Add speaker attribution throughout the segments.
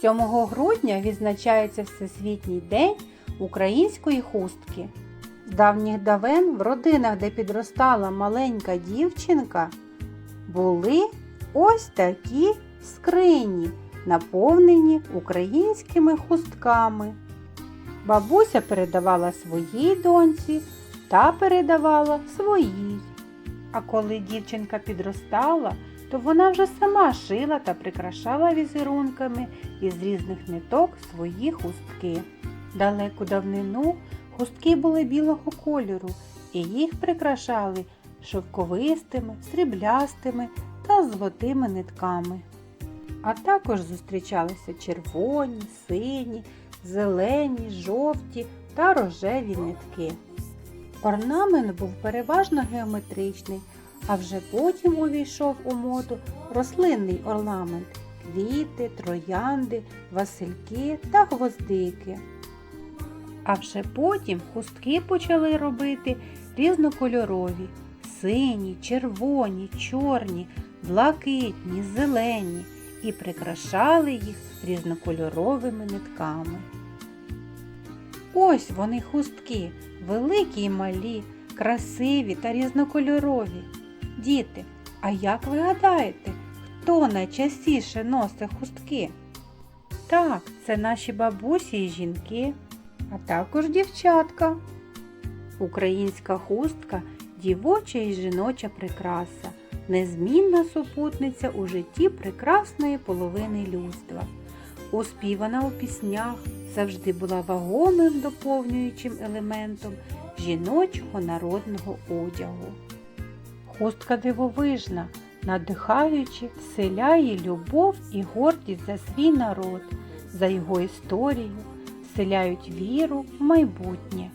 Speaker 1: 7 грудня відзначається Всесвітній день української хустки. З давніх давен в родинах, де підростала маленька дівчинка, були ось такі скрині, наповнені українськими хустками. Бабуся передавала своїй доньці та передавала своїй. А коли дівчинка підростала, то вона вже сама шила та прикрашала візерунками із різних ниток свої хустки. Далеку давнину хустки були білого кольору, і їх прикрашали шовковистими, сріблястими та золотими нитками. А також зустрічалися червоні, сині, зелені, жовті та рожеві нитки. Орнамент був переважно геометричний, а вже потім увійшов у моду рослинний орнамент квіти, троянди, васильки та гвоздики. А вже потім хустки почали робити різнокольорові сині, червоні, чорні, блакитні, зелені і прикрашали їх різнокольоровими нитками. Ось вони хустки, великі й малі, красиві та різнокольорові. Діти, а як ви гадаєте, хто найчастіше носить хустки? Так, це наші бабусі і жінки, а також дівчатка. Українська хустка дівоча і жіноча прикраса, незмінна супутниця у житті прекрасної половини людства. Успівана у піснях завжди була вагомим доповнюючим елементом жіночого народного одягу. Хустка дивовижна, надихаючи, вселяє любов і гордість за свій народ, за його історію, вселяють віру в майбутнє.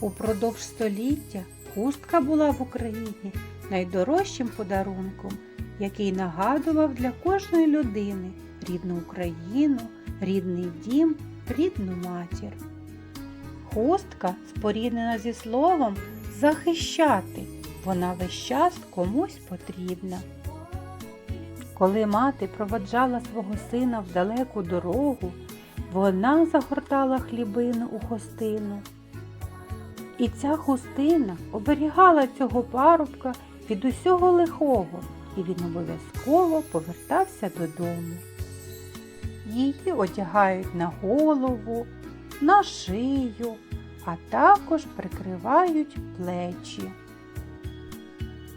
Speaker 1: Упродовж століття хустка була в Україні найдорожчим подарунком, який нагадував для кожної людини рідну Україну, рідний дім, рідну матір. Хустка споріднена зі словом захищати, вона весь час комусь потрібна. Коли мати проводжала свого сина в далеку дорогу, вона загортала хлібину у хустину. І ця хустина оберігала цього парубка від усього лихого, і він обов'язково повертався додому. Її одягають на голову, на шию, а також прикривають плечі.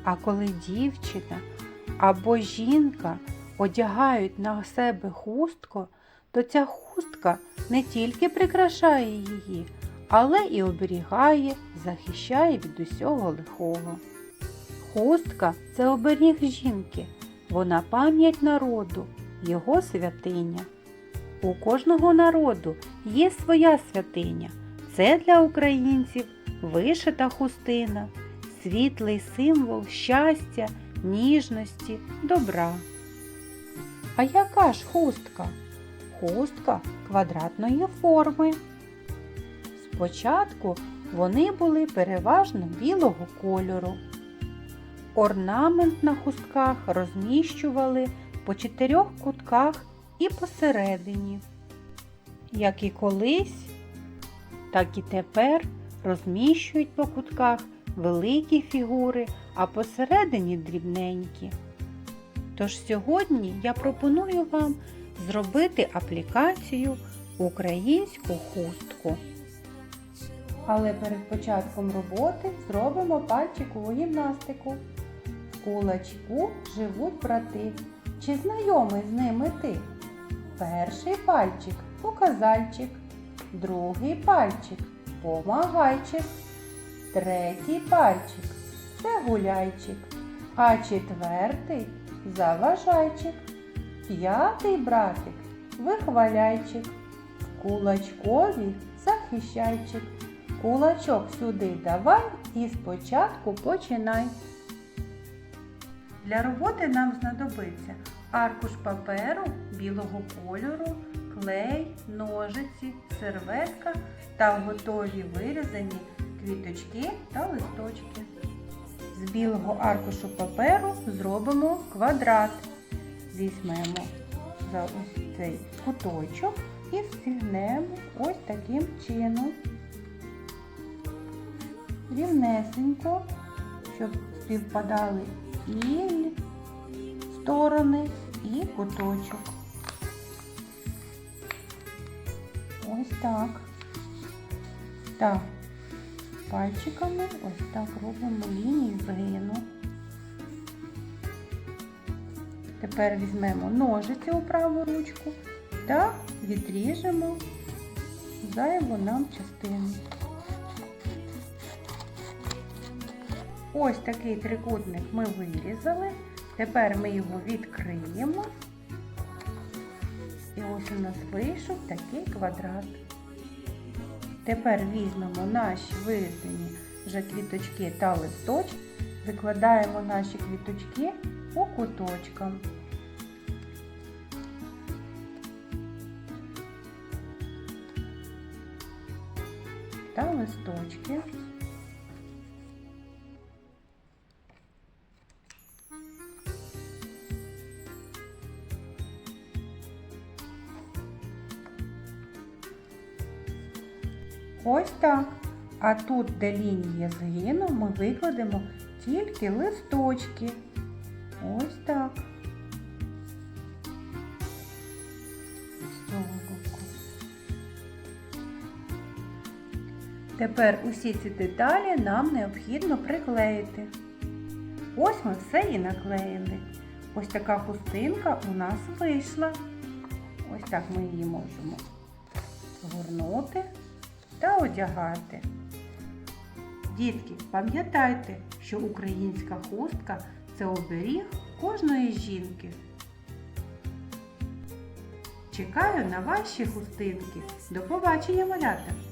Speaker 1: А коли дівчина або жінка одягають на себе хустку, то ця хустка не тільки прикрашає її, але і оберігає, захищає від усього лихого. Хустка це оберіг жінки, вона пам'ять народу, його святиня. У кожного народу є своя святиня. Це для українців вишита хустина, світлий символ щастя, ніжності, добра. А яка ж хустка? Хустка квадратної форми. Спочатку вони були переважно білого кольору. Орнамент на хустках розміщували по чотирьох кутках і посередині. Як і колись, так і тепер розміщують по кутках великі фігури, а посередині дрібненькі. Тож сьогодні я пропоную вам зробити аплікацію українську хустку. Але перед початком роботи зробимо пальчикову гімнастику. В кулачку живуть брати. Чи знайомий з ними ти? Перший пальчик показальчик, другий пальчик помагайчик, третій пальчик це гуляйчик, а четвертий заважайчик, п'ятий братик вихваляйчик, в кулачкові захищайчик. Кулачок сюди давай і спочатку починай. Для роботи нам знадобиться аркуш паперу білого кольору, клей, ножиці, серветка та готові вирізані квіточки та листочки. З білого аркушу паперу зробимо квадрат. Візьмемо за ось цей куточок і встигнемо ось таким чином. Рівнесенько, щоб співпадали і сторони, і куточок. Ось так. Так, пальчиками ось так робимо лінію згину. Тепер візьмемо ножиці у праву ручку та відріжемо зайву нам частину. Ось такий трикутник ми вирізали. Тепер ми його відкриємо. І ось у нас вийшов такий квадрат. Тепер візьмемо наші вирізані вже квіточки та листочки, викладаємо наші квіточки по куточкам. Та листочки. Ось так. А тут, де лінія згину, ми викладемо тільки листочки. Ось так. Тепер усі ці деталі нам необхідно приклеїти. Ось ми все і наклеїли. Ось така хустинка у нас вийшла. Ось так ми її можемо згорнути та одягати. Дітки, пам'ятайте, що українська хустка це оберіг кожної жінки. Чекаю на ваші хустинки. До побачення, малята!